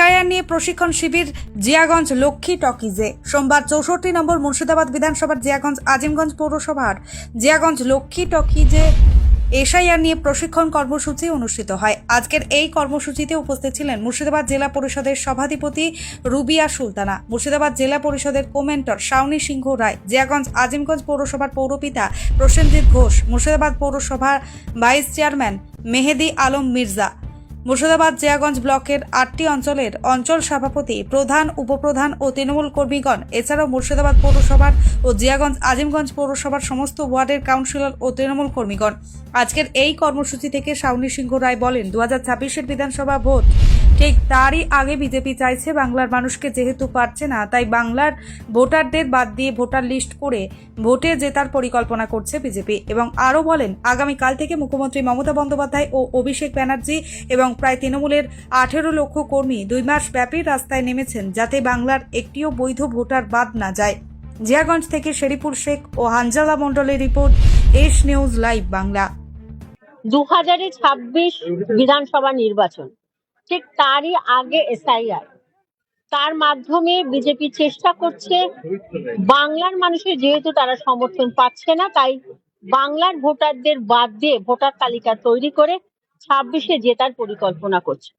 এশাইয়ার নিয়ে প্রশিক্ষণ শিবির জিয়াগঞ্জ লক্ষ্মী টকিজে। সোমবার চৌষট্টি নম্বর মুর্শিদাবাদ বিধানসভার জিয়াগঞ্জ আজিমগঞ্জ পৌরসভার জিয়াগঞ্জ লক্ষ্মী টকিজে এশাইয়ার নিয়ে প্রশিক্ষণ কর্মসূচি অনুষ্ঠিত হয়। আজকের এই কর্মসূচিতে উপস্থিত ছিলেন মুর্শিদাবাদ জেলা পরিষদের সভাধিপতি রুবিয়া সুলতানা, মুর্শিদাবাদ জেলা পরিষদের কোমেন্টর শাওনি সিংহ রায়, জিয়াগঞ্জ আজিমগঞ্জ পৌরসভার পৌরপিতা প্রসেনজিৎ ঘোষ, মুর্শিদাবাদ পৌরসভার ভাইস চেয়ারম্যান মেহেদি আলম মির্জা মুর্শিদাবাদ জিয়াগঞ্জ ব্লকের আটটি অঞ্চলের অঞ্চল সভাপতি প্রধান, উপপ্রধান ও তৃণমূল কর্মীগণ, এছাড়াও মুর্শিদাবাদ পৌরসভার ও জিয়াগঞ্জ আজিমগঞ্জ পৌরসভার সমস্ত ওয়ার্ডের কাউন্সিলর ও তৃণমূল কর্মীগণ। আজকের এই কর্মসূচি থেকে শাওনি সিংহ রায় বলেন দু হাজার ছাব্বিশের বিধানসভা ভোট ঠিক তারই আগে বিজেপি চাইছে বাংলার মানুষকে যেহেতু পারছে না, তাই বাংলার ভোটারদের বাদ দিয়ে ভোটার লিস্ট করে ভোটে জেতার পরিকল্পনা করছে বিজেপি। এবং আরও বলেন, আগামীকাল থেকে মুখ্যমন্ত্রী মমতা বন্দ্যোপাধ্যায় ও অভিষেক ব্যানার্জি এবং প্রায় তৃণমূলের আঠেরো লক্ষ কর্মী দুই মাস ব্যাপী রাস্তায় নেমেছেন যাতে বাংলার একটিও বৈধ ভোটার বাদ না যায়। জিয়াগঞ্জ থেকে শেরিপুর শেখ ও হানজালা মন্ডলের report, S news live Bangla. দু হাজারে ছাব্বিশ বিধানসভা নির্বাচন। ঠিক তারই আগে এসআইআর তার মাধ্যমে বিজেপি চেষ্টা করছে, বাংলার মানুষের যেহেতু তারা সমর্থন পাচ্ছে না, তাই বাংলার ভোটারদের বাদ দিয়ে ভোটার তালিকা তৈরি করে ছাব্বিশে জেতার পরিকল্পনা করছে।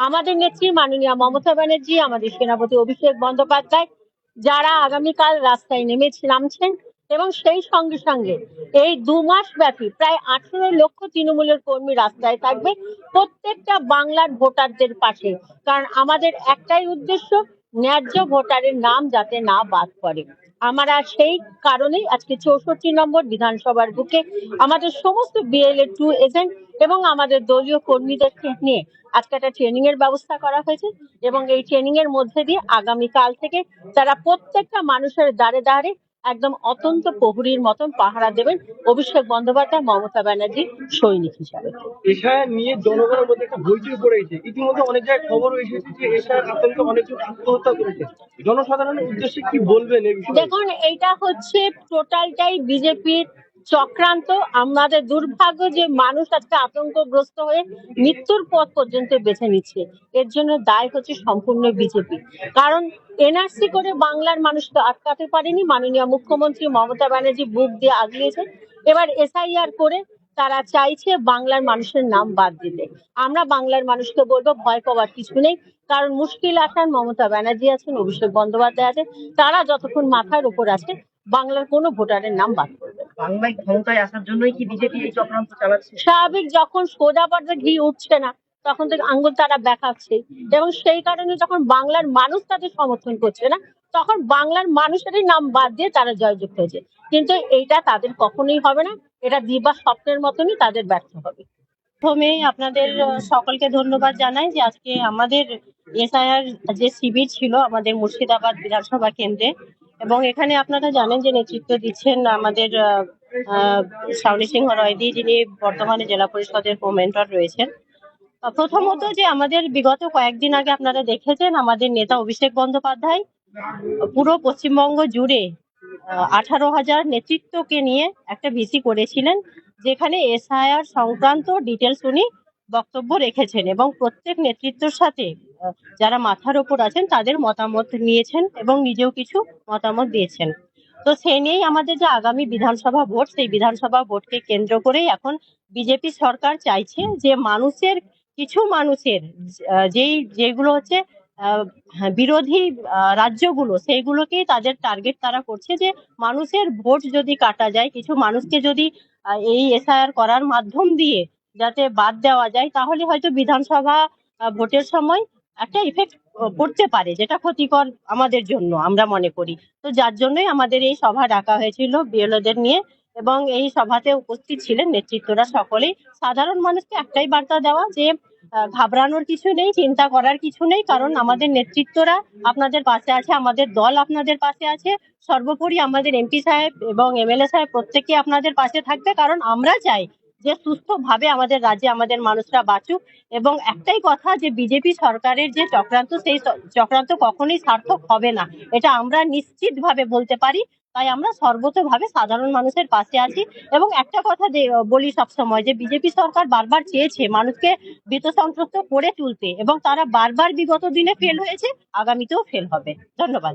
আমাদের নেত্রী মাননীয় মমতা ব্যানার্জি, আমাদের সেনাপতি অভিষেক বন্দ্যোপাধ্যায়, যারা আগামীকাল রাস্তায় নেমে নামছেন এবং সেই সঙ্গে সঙ্গে এই দু মাস ব্যাপী প্রায় আঠেরো লক্ষ তৃণমূলের কর্মী রাস্তায় থাকবে প্রত্যেকটা বাংলার ভোটারদের পাশে। কারণ আমাদের একটাই উদ্দেশ্য, ন্যায্য ভোটারের নাম যাতে না বাদ পড়ে। আমরা সেই কারণেই আজকে চৌষট্টি নম্বর বিধানসভার বুকে আমাদের সমস্ত বিএলএ টু এজেন্ট এবং আমাদের দলীয় কর্মীদেরকে নিয়ে আজকে একটা ট্রেনিং এর ব্যবস্থা করা হয়েছে এবং এই ট্রেনিং এর মধ্যে দিয়ে আগামীকাল থেকে তারা প্রত্যেকটা মানুষের দ্বারে দাঁড়ে একদম অত্যন্ত প্রহরীর মতন পাহারা দেবেন অভিষেক বন্দ্যোপাধ্যায় মমতা ব্যানার্জি সৈনিক হিসাবে। এশার নিয়ে জনগণের মধ্যে একটা হইচই পড়েছে ইতিমধ্যে অনেক জায়গায় খবর এসেছে যে এশার আতঙ্কে অনেকজন আত্মহত্যা করেছে। জনসাধারণের উদ্দেশ্যে কি বলবেন দেখুন এইটা হচ্ছে টোটালটাই বিজেপির চক্রান্ত। আমাদের দুর্ভাগ্য যে মানুষ আজকে আতঙ্কগ্রস্ত হয়ে মৃত্যুর পথ পর্যন্ত বেছে নিচ্ছে। এর জন্য দায় হচ্ছে সম্পূর্ণ বিজেপি। কারণ এনআরসি করে বাংলার মানুষকে আটকাতে পারেনি। মাননীয় মুখ্যমন্ত্রী মমতা ব্যানার্জি বুক দিয়ে আগলিয়েছে এবার এসআইআর করে তারা চাইছে বাংলার মানুষের নাম বাদ দিতে। আমরা বাংলার মানুষকে বলব, ভয় পাওয়ার কিছু নেই। কারণ মুশকিল আসান মমতা ব্যানার্জি আছেন, অভিষেক বন্দ্যোপাধ্যায় আছে তারা যতক্ষণ মাথার উপর আছে, বাংলার কোনো ভোটারের নাম বাদ। বাংলায় ক্ষমতায় আসার জন্যই কি বিজেপি এই চক্রান্ত চালাচ্ছে? স্বাভাবিক যখন সোজা পথে ঘি উঠছে না তখন থেকে আঙ্গুল তারা দেখাচ্ছে। এবং সেই কারণে যখন বাংলার মানুষ তাদের সমর্থন করছে না তখন বাংলার মানুষেরই নাম বাদ দিয়ে তারা জয়যুক্ত হয়েছে। কিন্তু এইটা তাদের কখনোই হবে না এটা দিবা স্বপ্নের মতনই তাদের ব্যর্থ হবে। প্রথমে আপনাদের সকলকে ধন্যবাদ জানাই যে আজকে আমাদের এসআইআর যে শিবির ছিল আমাদের মুর্শিদাবাদ বিধানসভা কেন্দ্রে এবং এখানে আপনারা জানেন যে নেতৃত্ব দিচ্ছেন আমাদের আহ, সিংহ রয়দি যিনি বর্তমানে জেলা পরিষদের মেন্টর রয়েছেন। প্রথমত যে আমাদের বিগত কয়েকদিন আগে আপনারা দেখেছেন আমাদের নেতা অভিষেক বন্দ্যোপাধ্যায় পুরো পশ্চিমবঙ্গ জুড়ে আঠারো হাজার নেতৃত্বকে নিয়ে একটা ভিসি করেছিলেন যেখানে এসআইআর সংক্রান্ত ডিটেলস উনি বক্তব্য রেখেছেন এবং প্রত্যেক নেতৃত্বের সাথে যারা মাথার ওপর আছেন তাদের মতামত নিয়েছেন এবং নিজেও কিছু মতামত দিয়েছেন। তো সে নিয়েই আমাদের যে আগামী বিধানসভা ভোট সেই বিধানসভা ভোটকে কেন্দ্র করেই এখন বিজেপি সরকার চাইছে যে মানুষের কিছু মানুষের যেই যেগুলো হচ্ছে হ্যাঁ, বিরোধী রাজ্যগুলো সেইগুলোকেই তাদের টার্গেট তারা করছে যে মানুষের ভোট যদি কাটা যায় কিছু মানুষকে যদি এই এসআইআর করার মাধ্যম দিয়ে যাতে বাদ দেওয়া যায় তাহলে হয়তো বিধানসভা ভোটের সময় একটা ইফেক্ট পড়তে পারে, যেটা ক্ষতিকর আমাদের জন্য, আমরা মনে করি। তো যার জন্যই আমাদের এই সভা ডাকা হয়েছিল বিএলওদের নিয়ে এবং এই সভাতে উপস্থিত ছিলেন নেতৃত্বরা সকলেই। সাধারণ মানুষকে একটাই বার্তা দেওয়া যে ঘাবড়ানোর কিছু নেই, চিন্তা করার কিছু নেই, কারণ আমাদের নেতৃত্বরা আপনাদের পাশে আছে, আমাদের দল আপনাদের পাশে আছে, সর্বোপরি আমাদের এমপি সাহেব এবং এমএলএ সাহেব প্রত্যেকে আপনাদের পাশে থাকবে, কারণ আমরা চাই যে সুস্থভাবে আমাদের রাজ্যে আমাদের মানুষরা বাঁচুক। এবং একটাই কথা যে বিজেপি সরকারের যে চক্রান্ত, সেই চক্রান্ত কখনোই সার্থক হবে না। এটা আমরা নিশ্চিতভাবে বলতে পারি। তাই আমরা সর্বতভাবে সাধারণ মানুষের পাশে আছি। এবং একটা কথা বলি সবসময় যে বিজেপি সরকার বারবার চেয়েছে মানুষকে বিত্তসন্ত্রস্ত করে তুলতে। এবং তারা বারবার বিগত দিনে ফেল হয়েছে, আগামীতেও ফেল হবে। ধন্যবাদ।